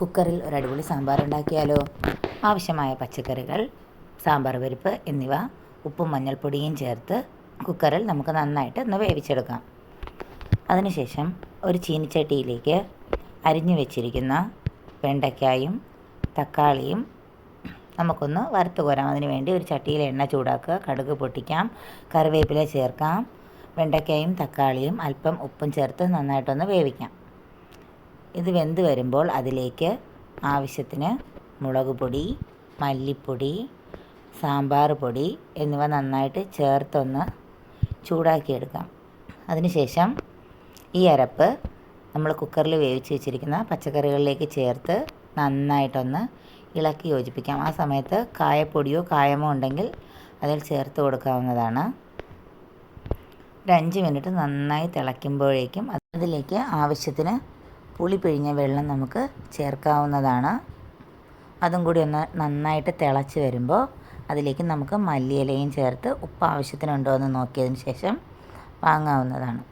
കുക്കറിൽ ഒരു അടിപൊളി സാമ്പാർ ഉണ്ടാക്കിയാലോ? ആവശ്യമായ പച്ചക്കറികൾ സാമ്പാർ പരിപ്പ് എന്നിവ ഉപ്പും മഞ്ഞൾപ്പൊടിയും ചേർത്ത് കുക്കറിൽ നമുക്ക് നന്നായിട്ട് ഒന്ന് വേവിച്ചെടുക്കാം. അതിനുശേഷം ഒരു ചീനിച്ചട്ടിയിലേക്ക് അരിഞ്ഞു വെച്ചിരിക്കുന്ന വെണ്ടയ്ക്കായും തക്കാളിയും നമുക്കൊന്ന് വറുത്ത് കോരാം. അതിന് വേണ്ടി ഒരു ചട്ടിയിൽ എണ്ണ ചൂടാക്കുക കടുക് പൊട്ടിക്കാം കറിവേപ്പില ചേർക്കാം വെണ്ടയ്ക്കായും തക്കാളിയും അല്പം ഉപ്പും ചേർത്ത് നന്നായിട്ടൊന്ന് വേവിക്കാം. ഇത് വെന്ത് വരുമ്പോൾ അതിലേക്ക് ആവശ്യത്തിന് മുളക് പൊടി മല്ലിപ്പൊടി സാമ്പാർ പൊടി എന്നിവ നന്നായിട്ട് ചേർത്തൊന്ന് ചൂടാക്കിയെടുക്കാം. അതിനുശേഷം ഈ അരപ്പ് നമ്മൾ കുക്കറിൽ വേവിച്ച് വെച്ചിരിക്കുന്ന പച്ചക്കറികളിലേക്ക് ചേർത്ത് നന്നായിട്ടൊന്ന് ഇളക്കി യോജിപ്പിക്കാം. ആ സമയത്ത് കായപ്പൊടിയോ കായമോ ഉണ്ടെങ്കിൽ അതിൽ ചേർത്ത് കൊടുക്കാവുന്നതാണ്. ഒരു അഞ്ച് മിനിറ്റ് നന്നായി തിളയ്ക്കുമ്പോഴേക്കും അതിലേക്ക് ആവശ്യത്തിന് പുളി പിഴിഞ്ഞ വെള്ളം നമുക്ക് ചേർക്കാവുന്നതാണ്. അതും കൂടി ഒന്ന് നന്നായിട്ട് തിളച്ച് വരുമ്പോൾ അതിലേക്ക് നമുക്ക് മല്ലിയിലയും ചേർത്ത് ഉപ്പ് ആവശ്യത്തിനുണ്ടോ എന്ന് നോക്കിയതിന് ശേഷം വാങ്ങാവുന്നതാണ്.